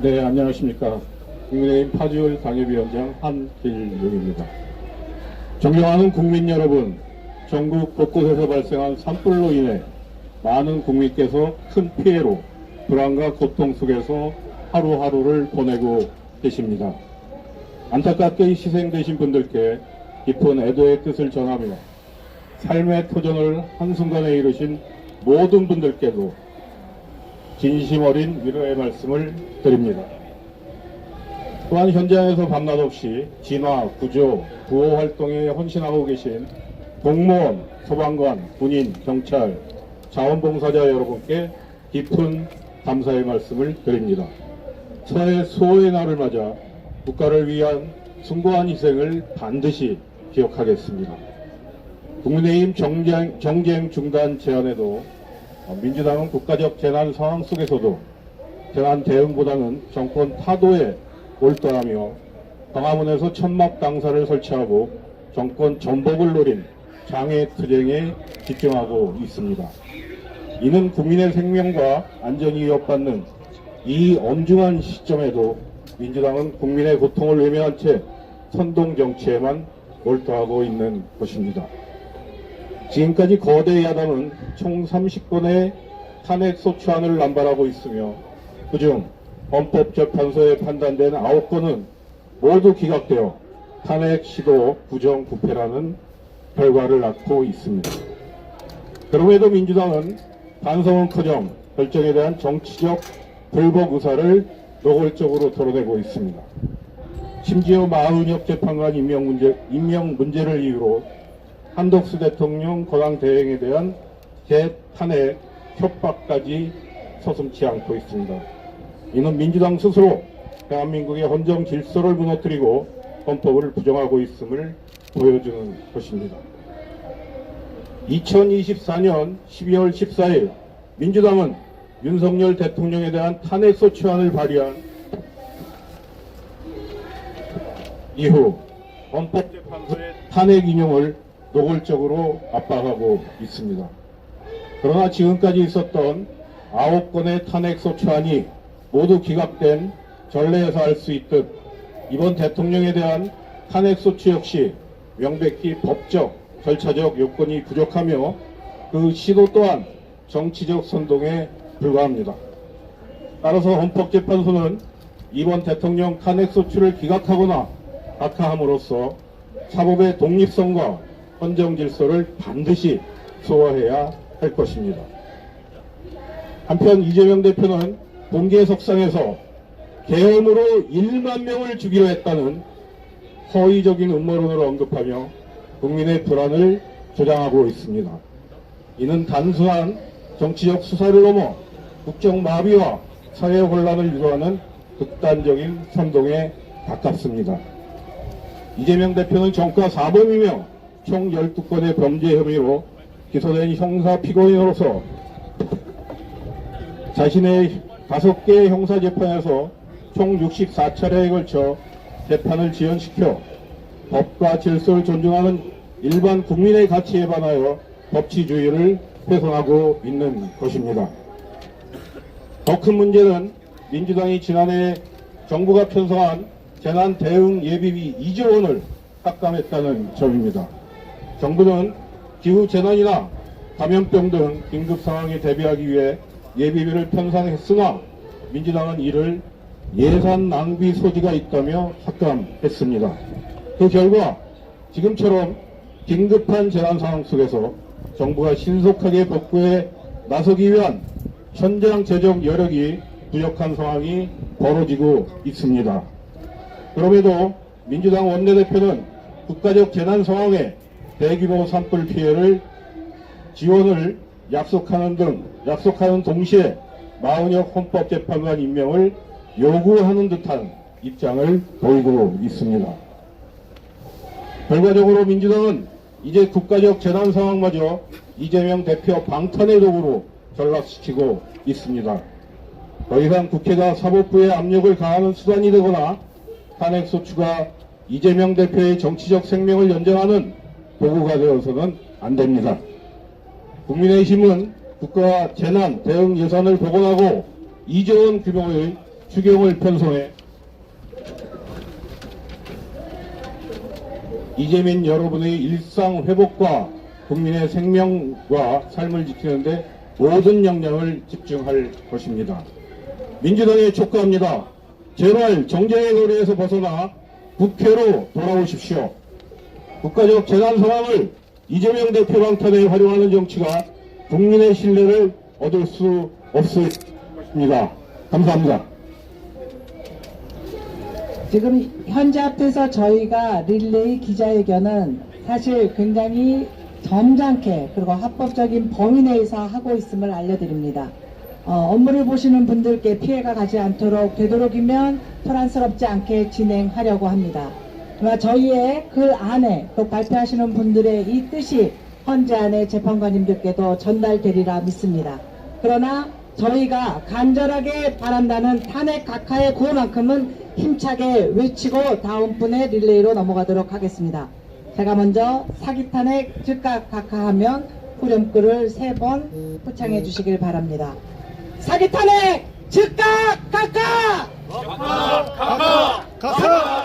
네, 안녕하십니까. 국민의힘 파주을 당협위원장 한길용입니다. 존경하는 국민 여러분, 전국 곳곳에서 발생한 산불로 인해 많은 국민께서 큰 피해로 불안과 고통 속에서 하루하루를 보내고 계십니다. 안타깝게 희생되신 분들께 깊은 애도의 뜻을 전하며 삶의 터전을 한순간에 이루신 모든 분들께도 진심 어린 위로의 말씀을 드립니다. 또한 현장에서 밤낮 없이 진화, 구조, 구호 활동에 헌신하고 계신 공무원, 소방관, 군인, 경찰, 자원봉사자 여러분께 깊은 감사의 말씀을 드립니다. 서해 수호의 날을 맞아 국가를 위한 숭고한 희생을 반드시 기억하겠습니다. 국민의힘 정쟁, 정쟁 중단 제안에도 어, 민주당은 국가적 재난 상황 속에서도 재난 대응보다는 정권 타도에 몰두하며 광화문에서 천막 당사를 설치하고 정권 전복을 노린 장애 투쟁에 집중하고 있습니다. 이는 국민의 생명과 안전이 위협받는 이 엄중한 시점에도 민주당은 국민의 고통을 외면한 채 선동 정치에만 몰두하고 있는 것입니다. 지금까지 거대 야당은 총 30건의 탄핵 소추안을 남발하고 있으며 그중 헌법재판소에 판단된 9건은 모두 기각되어 탄핵 시도 부정 부패라는 결과를 낳고 있습니다. 그럼에도 민주당은 반성은커녕 결정에 대한 정치적 불복 의사를 노골적으로 드러내고 있습니다. 심지어 마은혁 재판관 임명 문제, 임명 문제를 이유로 한덕수 대통령 거당 대행에 대한 재탄핵 협박까지 서슴지 않고 있습니다. 이는 민주당 스스로 대한민국의 헌정 질서를 무너뜨리고 헌법을 부정하고 있음을 보여주는 것입니다. 2024년 12월 14일 민주당은 윤석열 대통령에 대한 탄핵소추안을 발의한 이후 헌법재판소의 탄핵 인용을 노골적으로 압박하고 있습니다. 그러나 지금까지 있었던 9건의 탄핵소추안이 모두 기각된 전례에서 알 수 있듯 이번 대통령에 대한 탄핵소추 역시 명백히 법적, 절차적 요건이 부족하며 그 시도 또한 정치적 선동에 불과합니다. 따라서 헌법재판소는 이번 대통령 탄핵소추를 기각하거나 박하함으로써 사법의 독립성과 헌정 질서를 반드시 소화해야 할 것입니다. 한편 이재명 대표는 공개석상에서 계엄으로 1만 명을 죽이려 했다는 허위적인 음모론을 언급하며 국민의 불안을 조장하고 있습니다. 이는 단순한 정치적 수사를 넘어 국정 마비와 사회 혼란을 유도하는 극단적인 선동에 가깝습니다. 이재명 대표는 정가 4범이며 총 12건의 범죄 혐의로 기소된 형사 피고인으로서 자신의 5개의 형사재판에서 총 64차례에 걸쳐 재판을 지연시켜 법과 질서를 존중하는 일반 국민의 가치에 반하여 법치주의를 훼손하고 있는 것입니다. 더 큰 문제는 민주당이 지난해 정부가 편성한 재난 대응 예비비 2조 원을 삭감했다는 점입니다. 정부는 기후 재난이나 감염병 등 긴급 상황에 대비하기 위해 예비비를 편성했으나 민주당은 이를 예산 낭비 소지가 있다며 삭감했습니다. 그 결과 지금처럼 긴급한 재난 상황 속에서 정부가 신속하게 복구에 나서기 위한 현장 재정 여력이 부족한 상황이 벌어지고 있습니다. 그럼에도 민주당 원내대표는 국가적 재난 상황에 대규모 산불 피해를 지원을 약속하는 등 약속하는 동시에 마은혁 헌법재판관 임명을 요구하는 듯한 입장을 보이고 있습니다. 결과적으로 민주당은 이제 국가적 재난 상황마저 이재명 대표 방탄의 도구로 전락시키고 있습니다. 더 이상 국회가 사법부의 압력을 가하는 수단이 되거나 탄핵소추가 이재명 대표의 정치적 생명을 연장하는 도구가 되어서는 안 됩니다. 국민의힘은 국가 재난 대응 예산을 복원하고 2조 원 규모의 추경을 편성해 이재민 여러분의 일상 회복과 국민의 생명과 삶을 지키는데 모든 역량을 집중할 것입니다. 민주당에 촉구합니다. 제발 정쟁의 거리에서 벗어나 국회로 돌아오십시오. 국가적 재난 상황을 이재명 대표 방탄에 활용하는 정치가 국민의 신뢰를 얻을 수 없을 것입니다. 감사합니다. 지금 현재 앞에서 저희가 릴레이 기자회견은 사실 굉장히 점잖게 그리고 합법적인 범위 내에서 하고 있음을 알려드립니다. 어, 업무를 보시는 분들께 피해가 가지 않도록 되도록이면 소란스럽지 않게 진행하려고 합니다. 그러나 저희의 글 안에 또 발표하시는 분들의 이 뜻이 헌재 안에 재판관님들께도 전달되리라 믿습니다. 그러나 저희가 간절하게 바란다는 탄핵 각하의 구호만큼은 힘차게 외치고 다음 분의 릴레이로 넘어가도록 하겠습니다. 제가 먼저 사기 탄핵 즉각 각하하면 후렴구를 세 번 포창해 주시길 바랍니다. 사기 탄핵 즉각 각하! 각하! 각하!